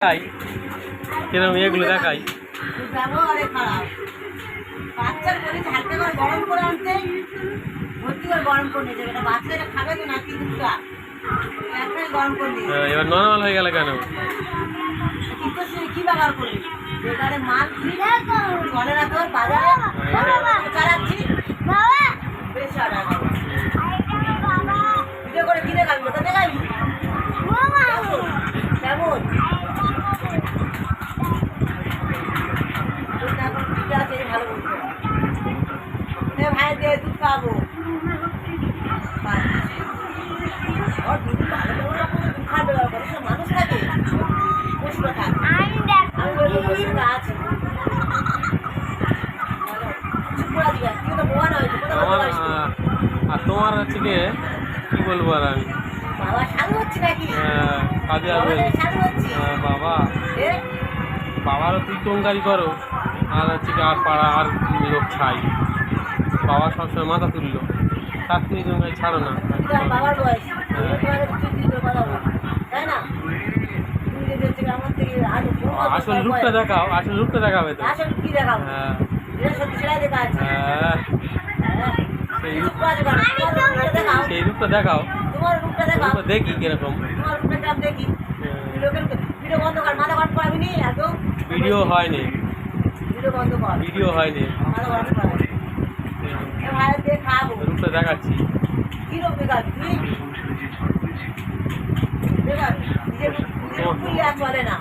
দেখাই কিরম এগুলো দেখাই। ব্যবহারে খারাপ। বাচ্চার করে হালকা করে গরম করে আনতে ভর্তি করে গরম করে নিয়ে যাবে। বাচ্চারা খাবে তো নাকি দুধটা গরম করে নিয়ে হ্যাঁ, এবার নর্মাল হয়ে গেল কেন? কি ব্যবহার করলি বেকারে মাল চলে না তোর বাজারে চালাচ্ছি বেশ আর ভিডিও করে কিনে খাবি ওটা দেখাবি কেমন দুধটা এখন ঠিক আছে ভালো বলতো এ ভাই দিয়ে দুধ খাব বাস। ওর দুধ ভালো করে ওরা কোনো দুধ খাবে না, ওরা সব মানুষ থাকে পশুরা থাকে আমি বলব পশুরা আছে চুপ করে দিবা তুই তো বোয়া না হয়েছে কোথাও আমার বলতে পারিস না। আহ, আর তোমার হচ্ছে কি? কি বলব আর? আমি আহ, কাজে আসবে। বাবা। বাবারও তুই টঙ্কারি করো? আর হচ্ছে আর পাড়া আর লোক ছাই। বাবা সবসময় মাথা তুললো। তার তুমি টঙ্কারি ছাড়ো না। বাবার বয়স। তোমাকে তুই না? তুমি আসল। রূপটা দেখাও আসল রূপটা দেখাবে তো আসল কি দেখাবো? হ্যাঁ। হ্যাঁ। হ্যাঁ। সেই সেই রূপটা দেখাও। তোমার রূপটা দেখাও। দেখি কীরকম। তোমার রূপটা দেখি। হ্যাঁ, ভিডিও ভিডিও বন্ধ কর। মাথা নি? ভিডিও হয়নি। ভিডিও বন্ধ কর। ভিডিও হয়নি। মাথা দেখাচ্ছি।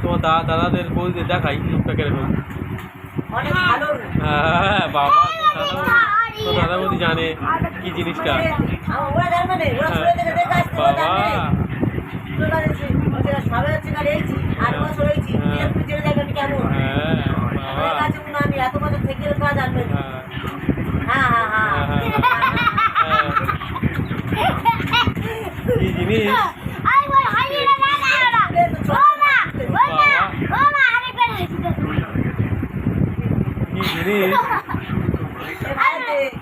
তোমার দাদা দাদাদের বৌদিদের দেখাই রূপটা কীরকম। হ্যাঁ বাবা তো দাদা বৌদি জানে কি জিনিসটা। দেখে বাবা। হ্যাঁ। কেমন হ্যাঁ বাবা। ini ini ini ini